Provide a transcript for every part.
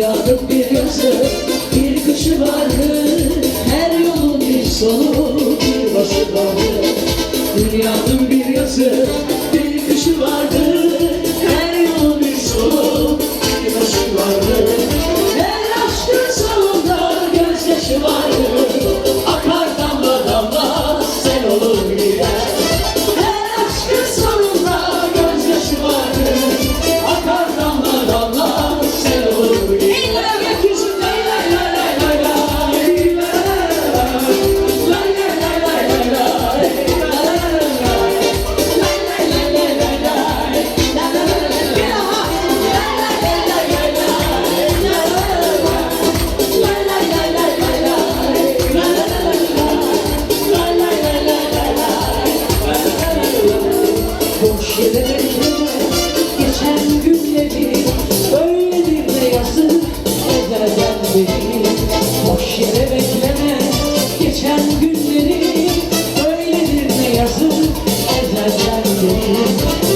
Rüyalık bir yazı, bir kışı vardı. Her yolun bir sonu, bir başı vardı. Dünyanın bir yazı, bir kışı vardı. Boş yere geçen günleri Öyle ne yazık ezelden Boş yere bekleme geçen günleri Öyle ne yazık ezelden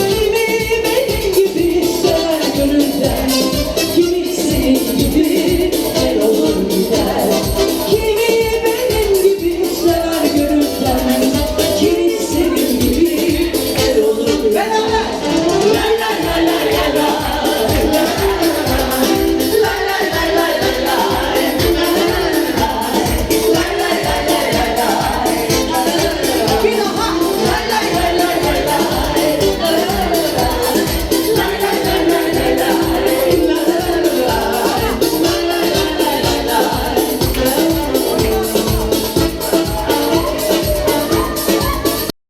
Hallelujah.